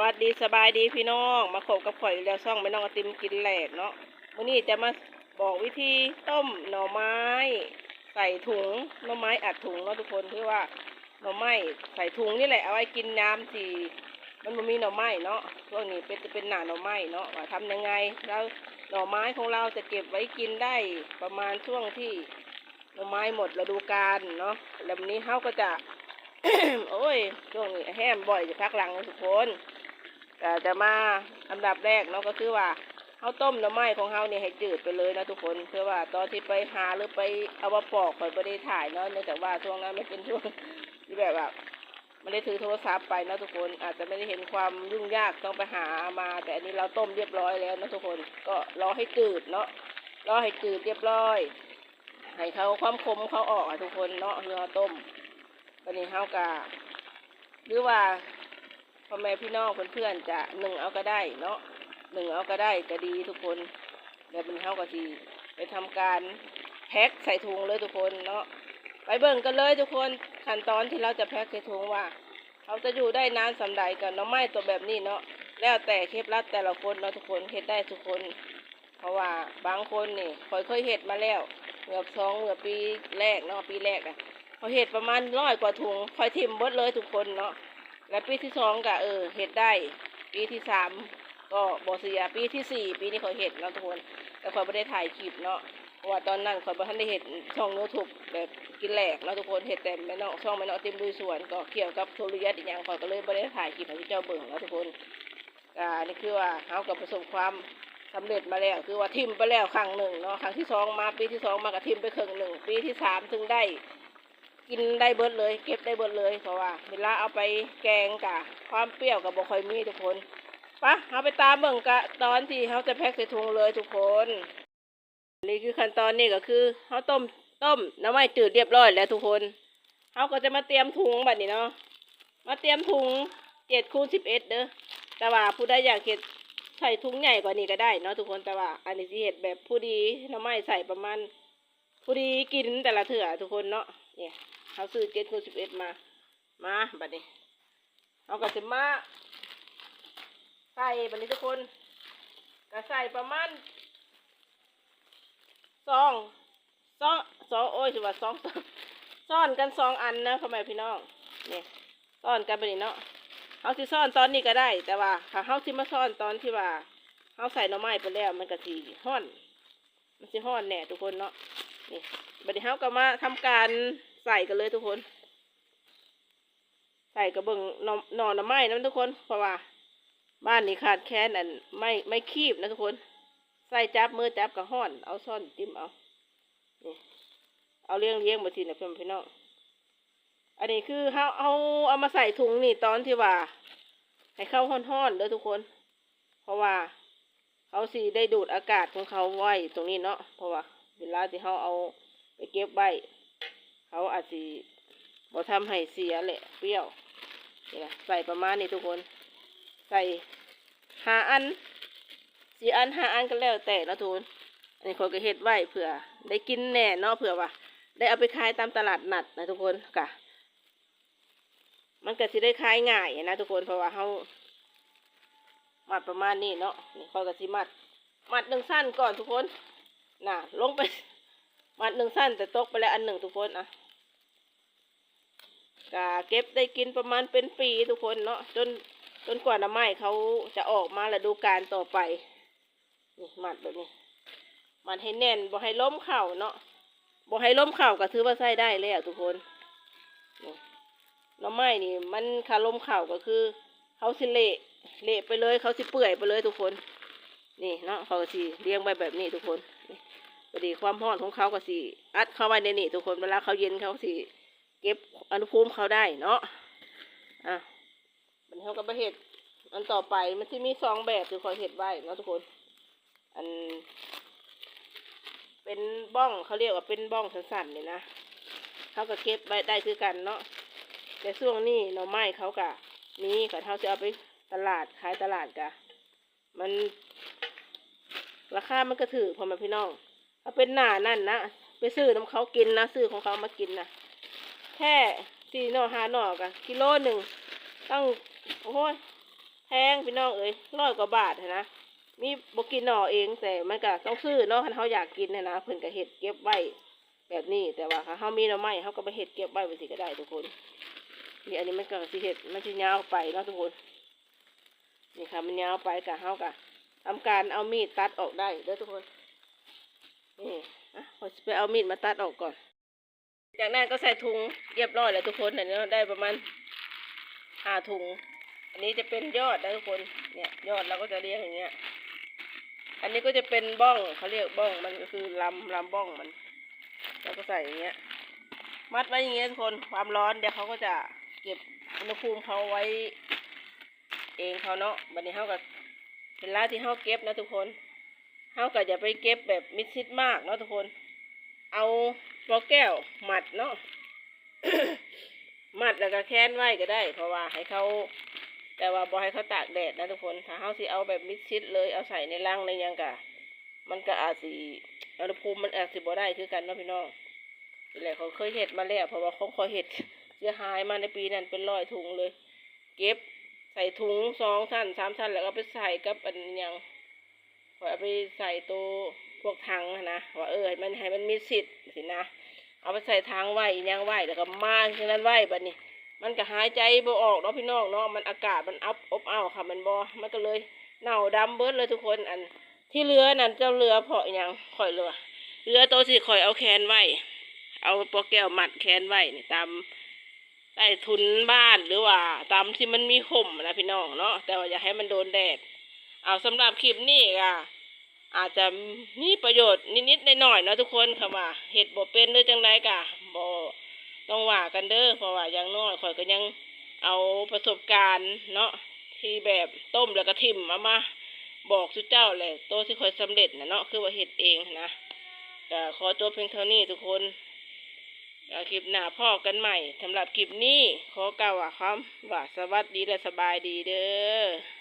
สวัสดีสบายดีพี่น้อง มาขบกับข่อยแล้วซ่องไม่น้องกระติมกินแหลกเนาะวันนี้จะมาบอกวิธีต้มหน่อไม้ ใส่ถุงหน่อไม้อัดถุงเนาะทุกคนคือว่าหน่อไม้ใส่ถุงนี่แหละเอาไว้กินน้ำที่มันบ่มีหน่อไม้เนาะช่วงนี้เป็นจะเป็นหนาหน่อไม้เนาะว่าทำยังไงแล้วหน่อไม้ของเราจะเก็บไว้กินได้ประมาณช่วงที่หน่อไม้หมดฤดูกาลเนาะแล้ววันนี้เขาก็จะ โอ้ยช่วงนี้แห้มบ่อยจะพักหลังนะทุกคน ก็จะมาอันดับแรกเนาะก็คือว่าเขาต้มหน่อไม้ของเขาเนี่ยให้จืดไปเลยนะทุกคนเพื่อว่าตอนที่ไปหาหรือไปเอามาปอกข่อยไม่ได้ถ่ายเนาะเนื่องจากว่าช่วงนั้นมันเป็นช่วงที่แบบว่าไม่ได้ถือโทรศัพท์ไปนะทุกคนอาจจะไม่ได้เห็นความยุ่งยากต้องไปหามา แต่อันนี้เราต้มเรียบร้อยแล้วนะทุกคนก็รอให้จืดเนาะรอให้จืดเรียบร้อยให้เขาความคมเขาออกอะทุกคนเนาะเรือต้มวันนี้เฮากะหรือว่า พ่อแม่พี่น้องเพื่อนๆจะหนึ่งเอาก็ได้เนาะหนึ่งเอาก็ได้ก็ดีทุกคนเดี๋ยววันนี้เฮาก็สิไปทำการแพ็คใส่ถุงเลยทุกคนเนาะไปเบิ่งกันเลยทุกคนขั้นตอนที่เราจะแพ็คใส่ถุงว่าเขาจะอยู่ได้นานสำใดกับหน้องไม้ตัวแบบนี้เนาะแล้วแต่เคล็ดลับแต่ละคนเนาะทุกคนเฮ็ดได้ทุกคน เพราะว่าบางคนนี่ค่อยเคยเฮ็ดมาแล้วเมื่อสองเมื่อปีแรกเนาะปีแรกอะเขาเห็ดประมาณร้อยกว่าถุงค่อยทิมเบิดเลยทุกคนเนาะ และปีที่สองก็เออเห็ดได้ ปีที่สามก็บอเสียปีที่สี่ปีนี้เขาเห็ดเนาะทุกคนแต่คอยไม่ได้ถ่ายคลิปเนาะเพราะว่าตอนนั้นคอยบ่ทันได้เห็ดช่องยูทูบแบบกินแหลกเนาะทุกคนเห็ดแต่แม่นองช่องแม่น้องติมลุยสวนก็เกี่ยวกับโทรยัดอีกอย่างคอยก็เลยไม่ได้ถ่ายคลิปให้พี่เจ้าเบิ่งเนาะทุกคนอ่านี่คือว่าเขาก็ประสบความสำเร็จมาแล้ว คือว่าทิมไปแล้วครั้งหนึ่งเนาะครั้งที่สองมาปีที่สองมากับทิมไปครึ่งหนึ่งปีที่สามถึงได้ กินได้เบิดเลย เก็บได้เบิดเลยเพราะว่า เวลาเอาไปแกงกะความเปรี้ยวกับบ่ค่อยมีทุกคนปะเอาไปตามเบิ่งกะตอนที่เขาจะแพ็คใส่ถุงเลยทุกคนนี่คือขั้นตอนนี้ก็คือเขาต้มต้มน้ำไมันจืดเรียบร้อยแล้วทุกคนเขาก็จะมาเตรียมถุงแบบนี้เนาะมาเตรียมถุงเจ็ดคูณสิบเอ็ดเด้อแต่ว่าผู้ใดอยากเห็ดใส่ถุงใหญ่กว่านี้ก็ได้เนาะทุกคนแต่ว่าอันนี้สิเห็ดแบบผู้ดีน้ำไมันใส่ประมาณผู้ดีกินแต่ละเถื่อทุกคนเนาะเนี่ย เขาซื้อเจ็ดคูณสิบเอ็ดมา มาบัดนี้เอากระสิมาใส่บัดนี้ทุกคนก็ใส่ประมาณสองสองสองโอ้ยสิว่าสองสองซ่อนกันสองอันนะพ่อแม่พี่น้องนี่ซ่อนกันบัดนี้เนาะเขาสิซ่อนตอนนี้ก็ได้ แต่ว่าถ้าเขาสิมาซ่อนตอนที่ว่าเขาใส่หน่อไม้ไปแล้วมันก็สิห้อน มันสิห้อนแน่ทุกคนเนาะนี่บัดนี้เขาก็มาทำการ ใส่กันเลยทุกคน ใส่กระเบื้องนอหนอนน้ำไม้นะทุกคน เพราะว่า บ้านนี้ขาดแคลนอันไม่ไม่คีบนะทุกคน ใส่จับมือจับกับห้อน เอาซ่อนจิ้มเอานี่เอาเลี้ยงเลี้ยงมาทีนะเพื่อนพี่น้องอันนี้คือเขาเอาเอามาใส่ถุงนี่ตอนที่ว่า ให้เข้าห้อนๆเด้อทุกคน เพราะว่าเขาสีได้ดูดอากาศของเขาไว้ตรงนี้เนาะเพราะว่า เวลาที่เขาเอาไปเก็บไว้ เขาอาจจะบ่ทำให้เสียแหละเปรี้ยวนี่นะใส่ประมาณนี้ทุกคน ใส่หาอันสี่อันห้าอันก็แล้วแต่นะทุกคนอันนี้คนก็เฮ็ดไว้เผื่อ ได้กินแน่เนาะเผื่อว่า ได้เอาไปขายตามตลาดนัดนะทุกคนกะมันก็สิได้ขายง่ายนะทุกคนเพราะว่าเขามัดประมาณนี้เนาะนี่คอยก็สิมัด มัดหนึ่งสั้นก่อนทุกคน น่ะ ลงไป มัดหนึ่งสั้นแต่ตกไปแล้วอันหนึ่งทุกคนอะกะเก็บได้กินประมาณเป็นปีทุกคนเนาะจนจนกว่าน้ำไม้เขาจะออกมาและดูการต่อไปนี่มัดแบบนี้ มัดให้แน่นบ่ให้ล้มเข่าเนาะบ่ให้ล้มเข่าก็ถือว่าใส่ได้แล้วทุกคนนี่หน้ำไม้นี่ มันคาล้มเข่าก็คือเขาสิเละเละไปเลยเขาสิเปื่อยไปเลยทุกคน นี่เนาะเขาสิเลี้ยงไว้แบบนี้ทุกคนนี่ พอดีความร้อนของเขาก็สิอัดเข้าไว้ในนี่ทุกคนเวลาเขาเย็นเขาสิเก็บอุณหภูมิเขาได้เนาะอะมันเขาก็ไปเห็ดอันต่อไปมันจะมีสองแบบคือคอยเห็ดไว้เนาะทุกคน อัน เป็นบ้องเขาเรียกว่าเป็นบ้องสั้นๆนี่ยนะเขาก็เก็บไว้ได้คือกันเนาะแต่ช่วงนี้หน่อไม้เขากะมีกับเขาจะเอาไปตลาดขายตลาดกะมัน ราคามันก็ถือพอมาพี่น้อง ถ้าเป็นหน้านั่นนะไปซื้อน้ำเขากินนะซื้อของเขามากินนะแค่สี่หน่อห้าหน่อกะกิโลหนึ่งตั้งโอ้ยแพงพี่น้องเอ้ยร้อยกว่าบาทนะมีบกินหน่อเองแต่มันก็ต้องซื้อเนาะคันเขาอยากกินเนยนะเพิ่นก็เห็ดเก็บไว้แบบนี้แต่ว่าถ้าเขามีหน่อไม้เขาก็ไปเห็ดเก็บไว้ไปสิก็ได้ทุกคนนี่อันนี้มันก็สิเห็ดมันสิยาวไปเนาะทุกคนนี่ค่ะมันยาวไปกะเขากะทำการเอามีดตัดออกได้เด้อทุกคน นี่อะขอไปเอามีดมาตัดออกก่อน จากนั้นก็ใส่ถุงเรียบร้อยแล้วทุกคนเนี่ยได้ประมาณห้าถุง อันนี้จะเป็นยอดนะทุกคน เนี่ยยอดเราก็จะเรียกอย่างเงี้ย อันนี้ก็จะเป็นบ้องเขาเรียกบ้องมันก็คือลำลำบ้องมัน เราก็ใส่อย่างเงี้ย มัดไว้อย่างเงี้ยทุกคนความร้อนเดี๋ยวเขาก็จะเก็บอุณหภูมิเขาไว้ เองเขาเนาะบัดนี้เขาก็เวลาที่เขาเก็บนะทุกคน เขาก็จะไปเก็บแบบมิดชิดมากเนาะทุกคน เอาปอแก้วหมัดเนาะหมัดแล้วก็แค้นไว้ก็ได้ เพราะว่าให้เขาแต่ว่าบอให้เขาตากแดดนะทุกคนถ้าเขาสิเอาแบบมิดชิดเลยเอาใส่ในรังในยังกะมันก็อาจสิอุณหภูมิมันอาจสิบ่ได้คือกันเนาะพี่น้องนี่แหละเขาเคยเห็ดมาแล้วเพราะว่าเของเขาเห็ดเสียหายมาในปีนั้นเป็นร้อยถุงเลย เก็บใส่ถุงสองชั้นสามชั้นแล้วก็ไปใส่กับอันยัง เอาไปใส่ตัวพวกถังอะนะว่าเออมันให้มันมีสิทธิ์สินะ เอาไปใส่ทางไว้อีหยังไว้แล้วก็มาฉะนั้นไว้บัดนี้ มันก็หายใจบ่ออกเนาะพี่น้องเนาะมันอากาศมันอับอบอ้าวค่ะมันบ่มันก็เลยเน่าดำเบิดเลยทุกคนอันที่เรือนั่นเจ้าเรือเพาะอหยังข่อยเรือ เรือโตวสิข่อยเอาแขนไว้ เอาปลอกแก้วมัดแขนไว้นี่ตามใต้ทุนบ้านหรือว่า ตามที่มันมีห่มนะพี่น้องเนาะแต่ว่าอย่าให้มันโดนแดด เอาสำหรับคลิปนี้ก็อาจจะมีประโยชน์นิดๆหน่อยๆเนาะทุกคนค่ะว่าเห็ดบ่เป็นหรือจังไดกะบ่ต้องว่ากันเด้อเพราะว่าอย่างน้อยข่อยก็ยังเอาประสบการณ์เนาะที่แบบต้มแล้วก็ทิ่มามาบอกสุเจ้าแหละโตที่คอยสำเร็จนะเนาะคือว่าเห็ดเองนะก็ขอจบเพียงเท่านี้ทุกคนคลิปหน้าพ่อกันใหม่สำหรับคลิปนี้ขอกล่าวว่าคำว่าสวัสดีและสบายดีเด้อ